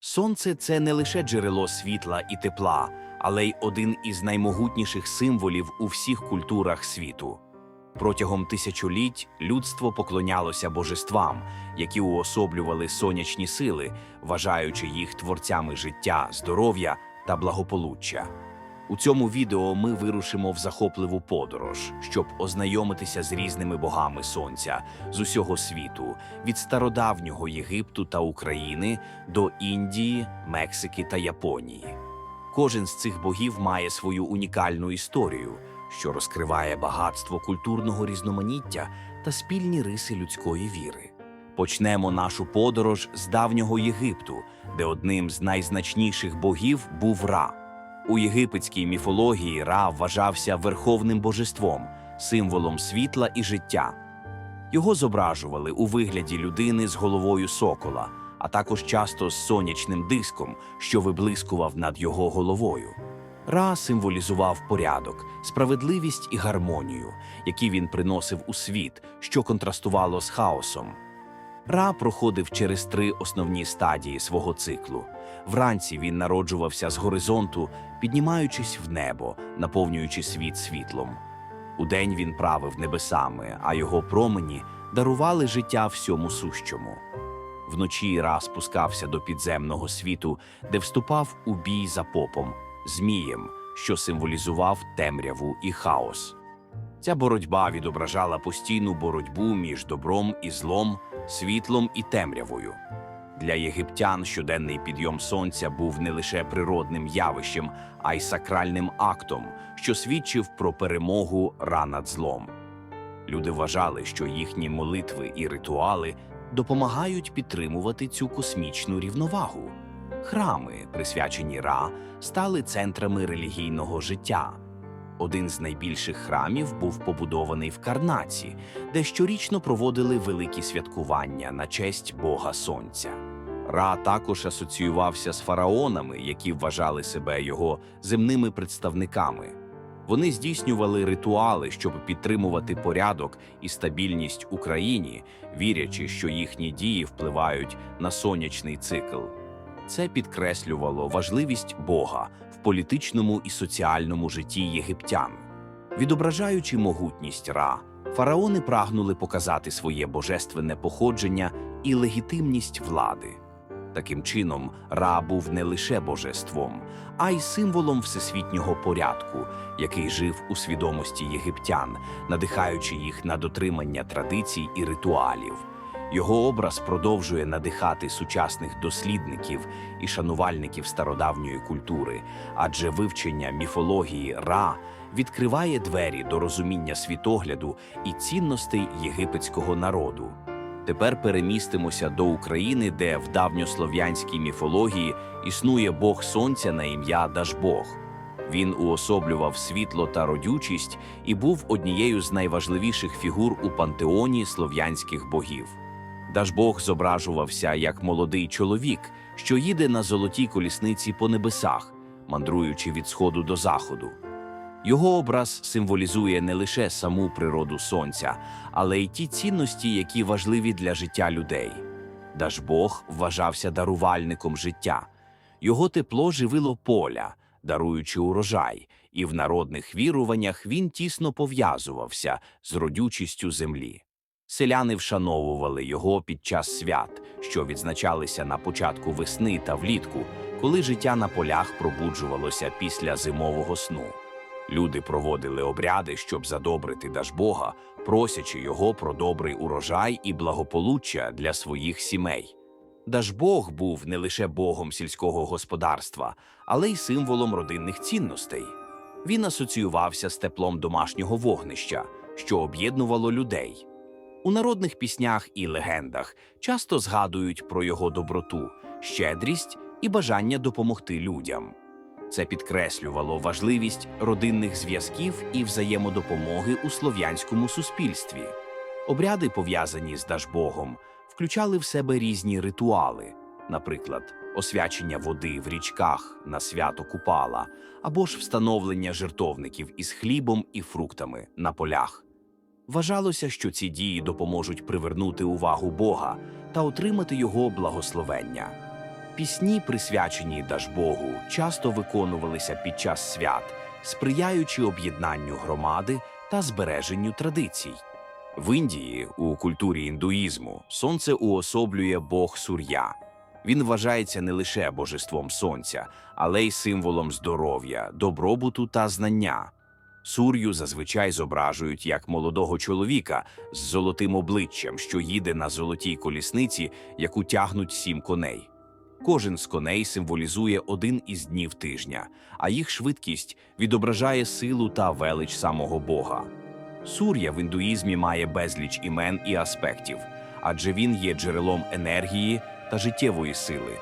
Сонце це не лише джерело світла і тепла, але й один із наймогутніших символів у всіх культурах світу. Протягом тисячоліть людство поклонялося божествам, які уособлювали сонячні сили, вважаючи їх творцями життя, здоров'я та благополуччя. У цьому відео ми вирушимо в захопливу подорож, щоб ознайомитися з різними богами сонця з усього світу, від стародавнього Єгипту та України до Індії, Мексики та Японії. Кожен з цих богів має свою унікальну історію, що розкриває багатство культурного різноманіття та спільні риси людської віри. Почнемо нашу подорож з давнього Єгипту, де одним з найзначніших богів був Ра. У єгипетській міфології Ра вважався верховним божеством, символом світла і життя. Його зображували у вигляді людини з головою сокола, а також часто з сонячним диском, що виблискував над його головою. Ра символізував порядок, справедливість і гармонію, які він приносив у світ, що контрастувало з хаосом. Ра проходив через три основні стадії свого циклу. Вранці він народжувався з горизонту, піднімаючись в небо, наповнюючи світ світлом. Удень він правив небесами, а його промені дарували життя всьому сущому. Вночі Ра спускався до підземного світу, де вступав у бій за попом, змієм, що символізував темряву і хаос. Ця боротьба відображала постійну боротьбу між добром і злом, світлом і темрявою. Для єгиптян щоденний підйом сонця був не лише природним явищем, а й сакральним актом, що свідчив про перемогу Ра над злом. Люди вважали, що їхні молитви і ритуали допомагають підтримувати цю космічну рівновагу. Храми, присвячені Ра, стали центрами релігійного життя. Один з найбільших храмів був побудований в Карнаці, де щорічно проводили великі святкування на честь Бога Сонця. Ра також асоціювався з фараонами, які вважали себе його земними представниками. Вони здійснювали ритуали, щоб підтримувати порядок і стабільність у країні, вірячи, що їхні дії впливають на сонячний цикл. Це підкреслювало важливість Бога в політичному і соціальному житті єгиптян. Відображаючи могутність Ра, фараони прагнули показати своє божественне походження і легітимність влади. Таким чином, Ра був не лише божеством, а й символом всесвітнього порядку, який жив у свідомості єгиптян, надихаючи їх на дотримання традицій і ритуалів. Його образ продовжує надихати сучасних дослідників і шанувальників стародавньої культури, адже вивчення міфології Ра відкриває двері до розуміння світогляду і цінностей єгипетського народу. Тепер перемістимося до України, де в давньослов'янській міфології існує Бог Сонця на ім'я Дажбог. Він уособлював світло та родючість і був однією з найважливіших фігур у пантеоні слов'янських богів. Дажбог зображувався як молодий чоловік, що їде на золотій колісниці по небесах, мандруючи від сходу до заходу. Його образ символізує не лише саму природу сонця, але й ті цінності, які важливі для життя людей. Дажбог вважався дарувальником життя. Його тепло живило поля, даруючи урожай, і в народних віруваннях він тісно пов'язувався з родючістю землі. Селяни вшановували його під час свят, що відзначалися на початку весни та влітку, коли життя на полях пробуджувалося після зимового сну. Люди проводили обряди, щоб задобрити Дажбога, просячи його про добрий урожай і благополуччя для своїх сімей. Дажбог був не лише богом сільського господарства, але й символом родинних цінностей. Він асоціювався з теплом домашнього вогнища, що об'єднувало людей. У народних піснях і легендах часто згадують про його доброту, щедрість і бажання допомогти людям. Це підкреслювало важливість родинних зв'язків і взаємодопомоги у слов'янському суспільстві. Обряди, пов'язані з Дажбогом, включали в себе різні ритуали, наприклад, освячення води в річках на свято Купала або ж встановлення жертовників із хлібом і фруктами на полях. Вважалося, що ці дії допоможуть привернути увагу Бога та отримати його благословення. Пісні, присвячені Дажбогу, часто виконувалися під час свят, сприяючи об'єднанню громади та збереженню традицій. В Індії у культурі індуїзму сонце уособлює Бог Сур'я. Він вважається не лише божеством сонця, але й символом здоров'я, добробуту та знання. Сур'ю зазвичай зображують як молодого чоловіка з золотим обличчям, що їде на золотій колісниці, яку тягнуть сім коней. Кожен з коней символізує один із днів тижня, а їх швидкість відображає силу та велич самого Бога. Сур'я в індуїзмі має безліч імен і аспектів, адже він є джерелом енергії та життєвої сили.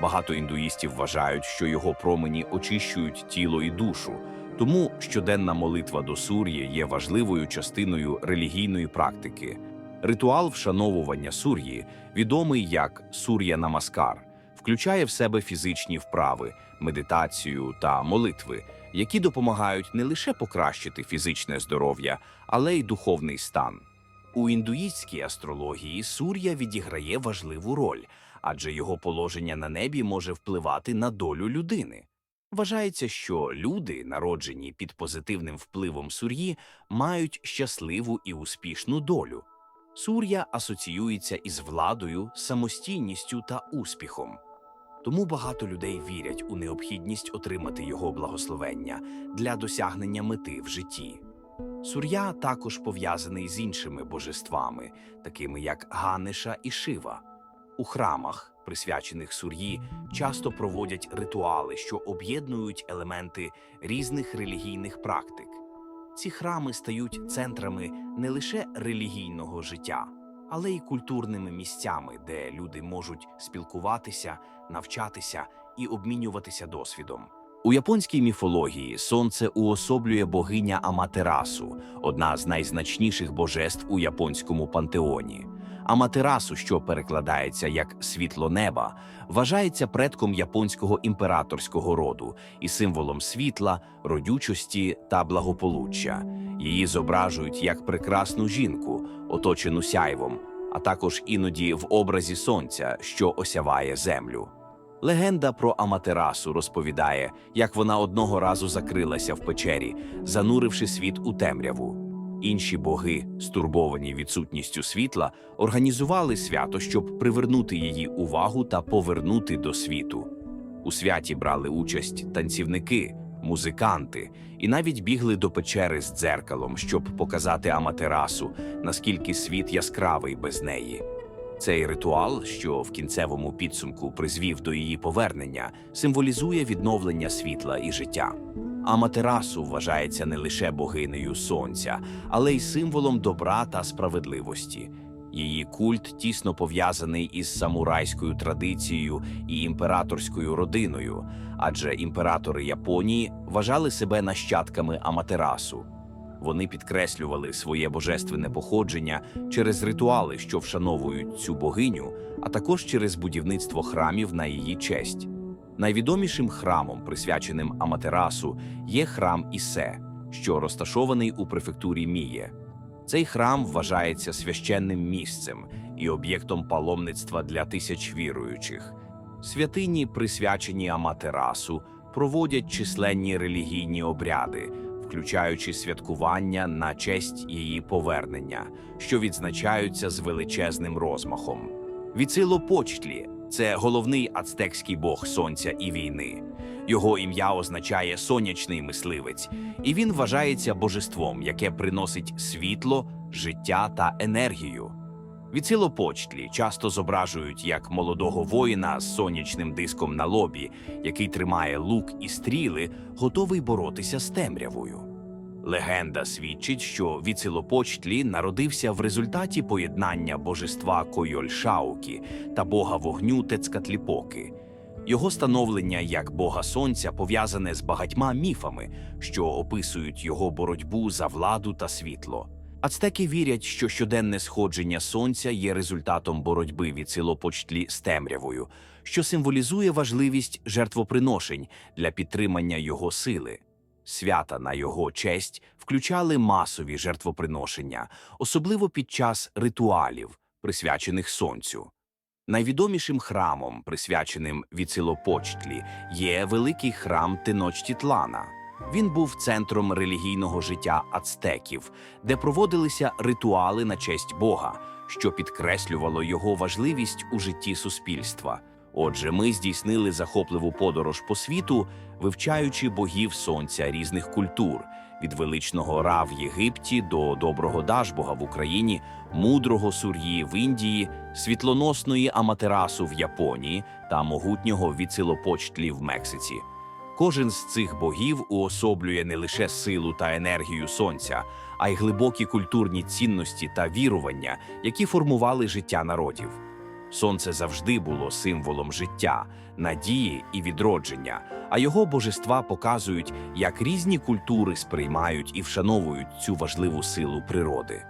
Багато індуїстів вважають, що його промені очищують тіло і душу, тому щоденна молитва до Сур'ї є важливою частиною релігійної практики. Ритуал вшановування Сур'ї, відомий як Сур'я Намаскар, включає в себе фізичні вправи, медитацію та молитви, які допомагають не лише покращити фізичне здоров'я, але й духовний стан. У індуїстській астрології Сур'я відіграє важливу роль, адже його положення на небі може впливати на долю людини. Вважається, що люди, народжені під позитивним впливом сур'ї, мають щасливу і успішну долю. Сур'я асоціюється із владою, самостійністю та успіхом. Тому багато людей вірять у необхідність отримати його благословення для досягнення мети в житті. Сур'я також пов'язаний з іншими божествами, такими як Ганеша і Шива. У храмах, присвячених сур'ї, часто проводять ритуали, що об'єднують елементи різних релігійних практик. Ці храми стають центрами не лише релігійного життя, але й культурними місцями, де люди можуть спілкуватися, навчатися і обмінюватися досвідом. У японській міфології сонце уособлює богиня Аматерасу, одна з найзначніших божеств у японському пантеоні. Аматерасу, що перекладається як світло неба, вважається предком японського імператорського роду і символом світла, родючості та благополуччя. Її зображують як прекрасну жінку, оточену сяйвом, а також іноді в образі сонця, що осяває землю. Легенда про Аматерасу розповідає, як вона одного разу закрилася в печері, зануривши світ у темряву. Інші боги, стурбовані відсутністю світла, організували свято, щоб привернути її увагу та повернути до світу. У святі брали участь танцівники, музиканти і навіть бігли до печери з дзеркалом, щоб показати Аматерасу, наскільки світ яскравий без неї. Цей ритуал, що в кінцевому підсумку призвів до її повернення, символізує відновлення світла і життя. Аматерасу вважається не лише богинею сонця, але й символом добра та справедливості. Її культ тісно пов'язаний із самурайською традицією і імператорською родиною, адже імператори Японії вважали себе нащадками Аматерасу. Вони підкреслювали своє божественне походження через ритуали, що вшановують цю богиню, а також через будівництво храмів на її честь. Найвідомішим храмом, присвяченим Аматерасу, є храм Ісе, що розташований у префектурі Міє. Цей храм вважається священним місцем і об'єктом паломництва для тисяч віруючих. Святині, присвячені Аматерасу, проводять численні релігійні обряди, включаючи святкування на честь її повернення, що відзначаються з величезним розмахом. Віцилопочтлі це головний ацтекський бог сонця і війни. Його ім'я означає сонячний мисливець, і він вважається божеством, яке приносить світло, життя та енергію. Віцилопочтлі часто зображують як молодого воїна з сонячним диском на лобі, який тримає лук і стріли, готовий боротися з темрявою. Легенда свідчить, що Віцилопочтлі народився в результаті поєднання божества Койольшаукі та бога вогню Тецкатліпоки. Його становлення як бога сонця пов'язане з багатьма міфами, що описують його боротьбу за владу та світло. Ацтеки вірять, що щоденне сходження сонця є результатом боротьби Віцилопочтлі з темрявою, що символізує важливість жертвоприношень для підтримання його сили. Свята на його честь включали масові жертвоприношення, особливо під час ритуалів, присвячених сонцю. Найвідомішим храмом, присвяченим Віцилопочтлі, є великий храм Теночтітлана. Він був центром релігійного життя ацтеків, де проводилися ритуали на честь Бога, що підкреслювало його важливість у житті суспільства. Отже, ми здійснили захопливу подорож по світу, вивчаючи богів сонця різних культур від величного Ра в Єгипті до доброго Дажбога в Україні, мудрого Сур'ї в Індії, світлоносної Аматерасу в Японії та могутнього Віцилопочтлі в Мексиці. Кожен з цих богів уособлює не лише силу та енергію сонця, а й глибокі культурні цінності та вірування, які формували життя народів. Сонце завжди було символом життя, надії і відродження, а його божества показують, як різні культури сприймають і вшановують цю важливу силу природи.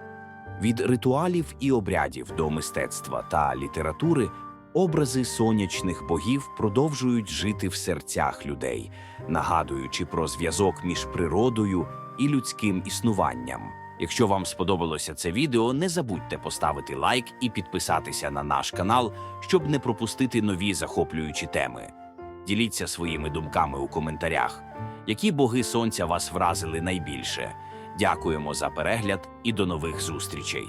Від ритуалів і обрядів до мистецтва та літератури образи сонячних богів продовжують жити в серцях людей, нагадуючи про зв'язок між природою і людським існуванням. Якщо вам сподобалося це відео, не забудьте поставити лайк і підписатися на наш канал, щоб не пропустити нові захоплюючі теми. Діліться своїми думками у коментарях, які боги сонця вас вразили найбільше. Дякуємо за перегляд і до нових зустрічей.